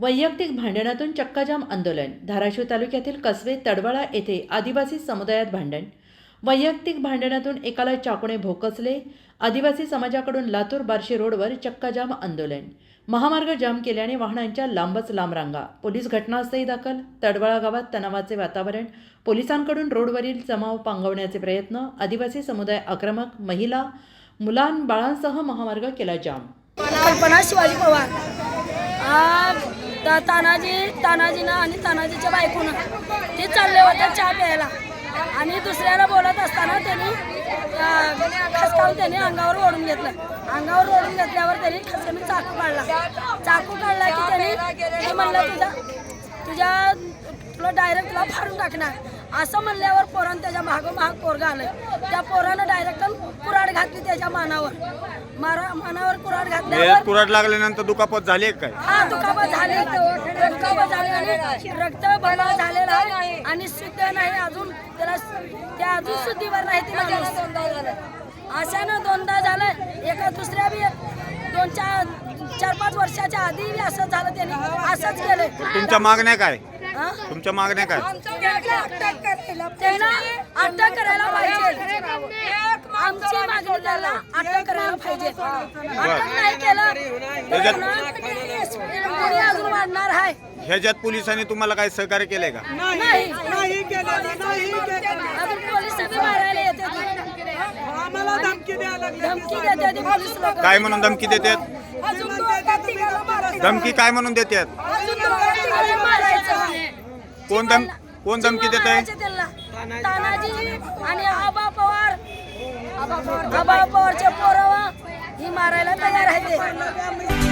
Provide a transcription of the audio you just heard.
वैयक्तिक भांडणातून चक्काजाम आंदोलन धाराशिव तालुक्यातील कसबे तडवळा येथे आदिवासी समुदायात भांडण. वैयक्तिक भांडणातून एकाला चाकूने भोकसले आदिवासी समाजाकडून लातूर बार्शी रोडवर चक्काजाम आंदोलन. महामार्ग जाम केल्याने वाहनांच्या लांबच लांब रांगा. पोलीस घटनास्थळी दाखल तडवळा गावात तणावाचे वातावरण पोलिसांकडून रोडवरील जमाव पांगवण्याचे प्रयत्न आदिवासी समुदाय आक्रमक महिला मुलां बाळांसह महामार्ग केला जाम. शिवाजी पवार. तर तानाजी तानाजीनं आणि तानाजीच्या बायकोनं ते चालले होते चहा प्यायला. आणि दुसऱ्याला बोलत असताना त्यांनी खसकावून त्यांनी अंगावर ओढून घेतलं. अंगावर ओढून घेतल्यावर त्यांनी खसकाने चाकू काढला. चाकू काढला की त्यांनी ते म्हणलं तुझ्या तुझ्या तुला डायरेक्ट तुला फाडून टाकणार. असं म्हणल्यावर पोरानं त्याच्या मागं महाग पोरगा आलं त्या पोरानं डायरेक्ट कुराड घातली त्याच्या मानावर. मारा मानावर कुराड घातल्यावर कुराड लागल्यानंतर दुखापत झाली काय? हा दुखापत झाली. दुखापत झाली आणि रक्त बंद झालेलं आहे आणि शुद्ध नाही अजून. त्याला ते अजून शुद्धीवर नाही ती माणूस. अशानं दोनदा झालं एका दुसऱ्या बी दोन चार चार पाच वर्षाच्या आधी असं झालं त्याने. असंच केलं तुमच्या मागण्या काय? तुमच्या मागण्या काय? अटक करायला पाहिजे. आमची मागणी त्याला अटक करायला पाहिजे. अटक नाही केलं अजून वाढणार आहे ह्याच्यात पोलिसांनी तुम्हाला काय सहकार्य केलंय का? नाही. नाही अजून पोलीस बी मारायला येते आम्हाला धमकी देते पोलीस लोक. काय म्हणून धमकी देतात? मारायचं. धमकी काय म्हणून देतात? कोण धम कोण धमकी देत आहे आणि आबा पवार. आबा पवार आबा पवारच्या पोरावा ही मारायला तयार आहे